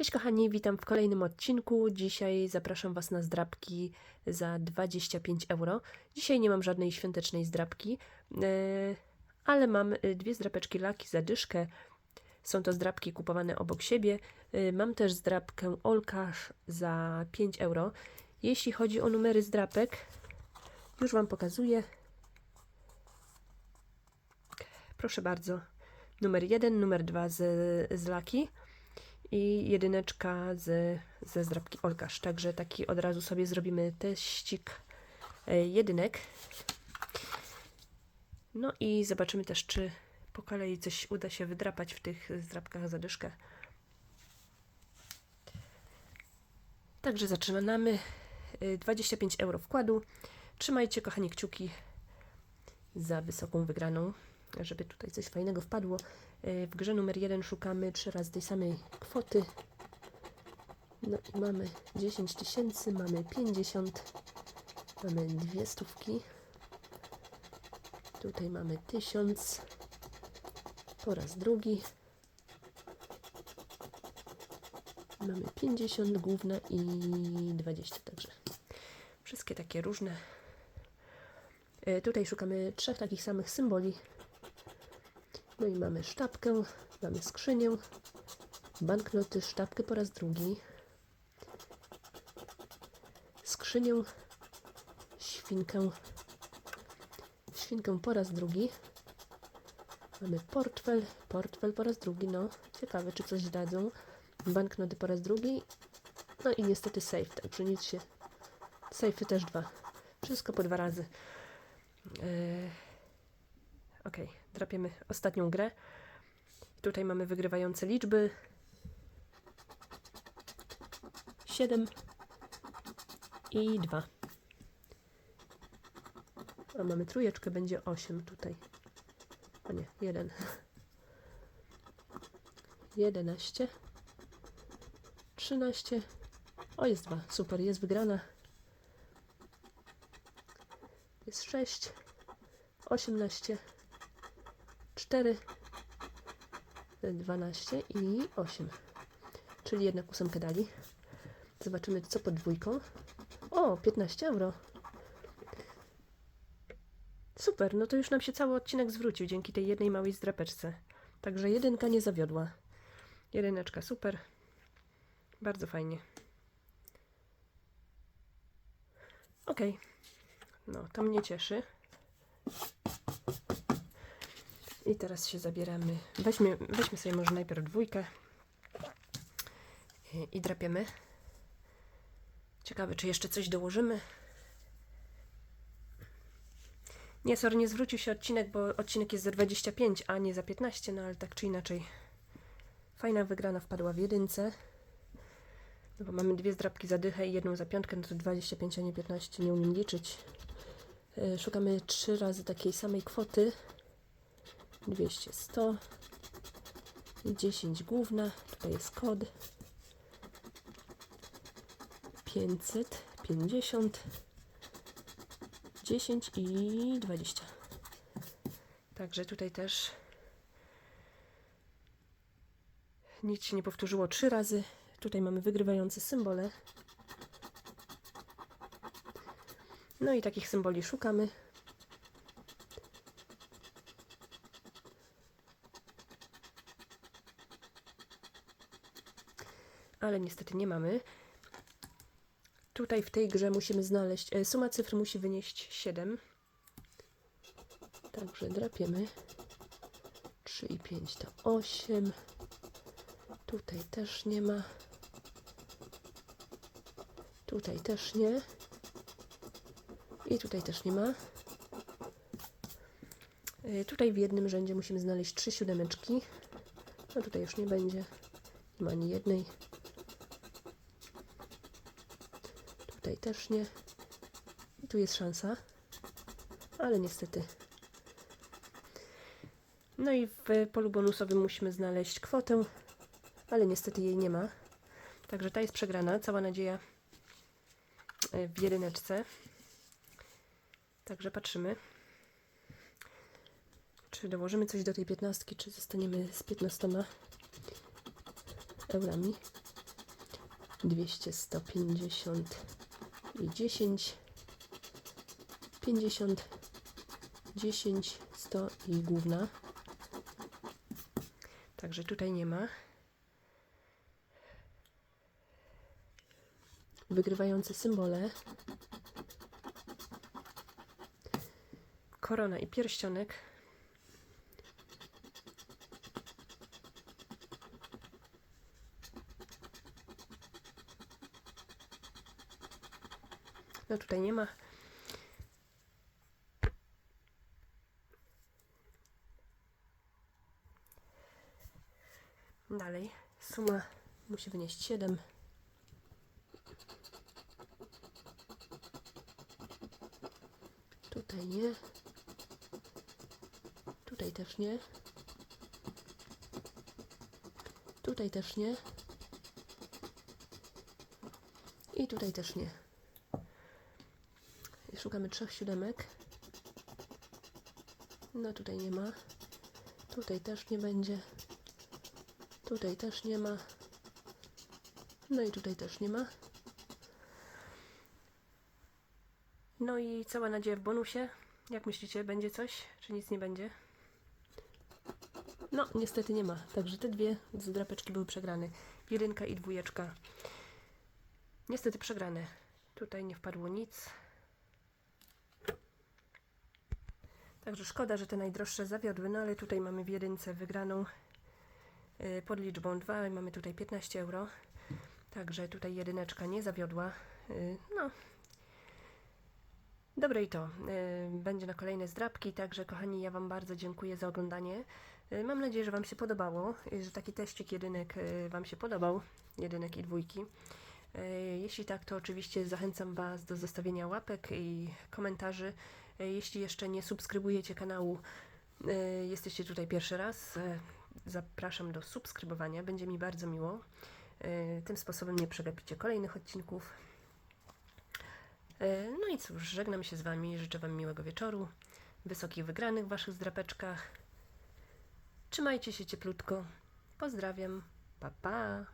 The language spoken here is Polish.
Cześć kochani, witam w kolejnym odcinku. Dzisiaj zapraszam Was na zdrabki za 25 euro. Dzisiaj nie mam żadnej świątecznej zdrabki, e, ale mam e, dwie zdrapeczki laki za dyszkę. Są to zdrabki kupowane obok siebie. E, Mam też zdrabkę Olkasz za 5 euro. Jeśli chodzi o numery zdrapek, już Wam pokazuję. Proszę bardzo. Numer 1, numer 2 z, z laki i jedyneczka z, ze zdrabki Olkasz. Także taki od razu sobie zrobimy teścik e, jedynek. No i zobaczymy też, czy po kolei coś uda się wydrapać w tych zdrabkach za dyszkę. Także zaczynamy. E, 25 euro wkładu. Trzymajcie, kochani, kciuki za wysoką wygraną, żeby tutaj coś fajnego wpadło. E, W grze numer 1 szukamy trzy razy tej samej kwoty. No i mamy 10 tysięcy, mamy 50, mamy dwie stówki. Tutaj mamy 1000 po raz drugi. Mamy 50 główne i 20, także wszystkie takie różne. E, Tutaj szukamy trzech takich samych symboli. No i mamy sztabkę, mamy skrzynię, banknoty, sztabkę po raz drugi, skrzynię, świnkę, świnkę po raz drugi, mamy portfel, portfel po raz drugi, no ciekawe czy coś dadzą, banknoty po raz drugi, no i niestety safe, także nic się, safey też dwa, wszystko po dwa razy. Yy. Ok, drapiemy ostatnią grę. Tutaj mamy wygrywające liczby. 7 i 2. A mamy trójeczkę, będzie 8 tutaj. A nie, 1. 11. 13. O, jest 2. Super, jest wygrana. Jest 6. 18. 4, 12 i 8. Czyli jednak ósemkę dali. Zobaczymy, co pod dwójką. O, 15 euro. Super, no to już nam się cały odcinek zwrócił dzięki tej jednej małej zdrapeczce. Także jedynka nie zawiodła. Jedyneczka, super. Bardzo fajnie. Ok. No, to mnie cieszy. I teraz się zabieramy. Weźmy, weźmy sobie może najpierw dwójkę i, i drapiemy. Ciekawe, czy jeszcze coś dołożymy. Nie, sorry, nie zwrócił się odcinek, bo odcinek jest za 25, a nie za 15, no ale tak czy inaczej. Fajna wygrana wpadła w jedynce. No bo mamy dwie zdrabki za dychę i jedną za piątkę, no to 25, a nie 15, nie umiem liczyć. Yy, Szukamy trzy razy takiej samej kwoty. 200, 100 i 10 główna. Tutaj jest kod 500, 50, 10 i 20. Także tutaj też nic się nie powtórzyło trzy razy. Tutaj mamy wygrywające symbole. No i takich symboli szukamy. Ale niestety nie mamy. Tutaj w tej grze musimy znaleźć, e, suma cyfr musi wynieść 7. Także drapiemy. 3 i 5 to 8. Tutaj też nie ma. Tutaj też nie. I tutaj też nie ma. E, Tutaj w jednym rzędzie musimy znaleźć trzy siódemeczki. No tutaj już nie będzie. Nie ma ani jednej. Tutaj też nie. Tu jest szansa, ale niestety. No i w polu bonusowym musimy znaleźć kwotę, ale niestety jej nie ma. Także ta jest przegrana. Cała nadzieja e, w jedyneczce. Także patrzymy, czy dołożymy coś do tej piętnastki, czy zostaniemy z 15 eurami. 200, 150 i 10, 50, 10, 100 i główna. Także tutaj nie ma. Wygrywające symbole. Korona i pierścionek. No tutaj nie ma. Dalej. Suma musi wynieść 7. Tutaj nie. Tutaj też nie. Tutaj też nie. I tutaj też nie. Szukamy trzech siódemek. No tutaj nie ma. Tutaj też nie będzie. Tutaj też nie ma. No i tutaj też nie ma. No i cała nadzieja w bonusie. Jak myślicie, będzie coś, czy nic nie będzie? No, niestety nie ma. Także te dwie drapeczki były przegrane. Jedynka i dwójeczka. Niestety przegrane. Tutaj nie wpadło nic. Także szkoda, że te najdroższe zawiodły, no ale tutaj mamy w jedynce wygraną y, pod liczbą 2 i mamy tutaj 15 euro. Także tutaj jedyneczka nie zawiodła. Y, No, Dobre i to. y, Będzie na kolejne zdrabki, także kochani, ja Wam bardzo dziękuję za oglądanie. Mam nadzieję, że Wam się podobało, że taki teścik jedynek Wam się podobał, jedynek i dwójki. Jeśli tak, to oczywiście zachęcam Was do zostawienia łapek i komentarzy. Y, Jeśli jeszcze nie subskrybujecie kanału, y, jesteście tutaj pierwszy raz, y, zapraszam do subskrybowania, będzie mi bardzo miło. Tym sposobem nie przegapicie kolejnych odcinków. E, No i cóż, żegnam się z Wami, życzę Wam miłego wieczoru, wysokich wygranych w Waszych zdrapeczkach. Trzymajcie się cieplutko. Pozdrawiam. Pa, pa.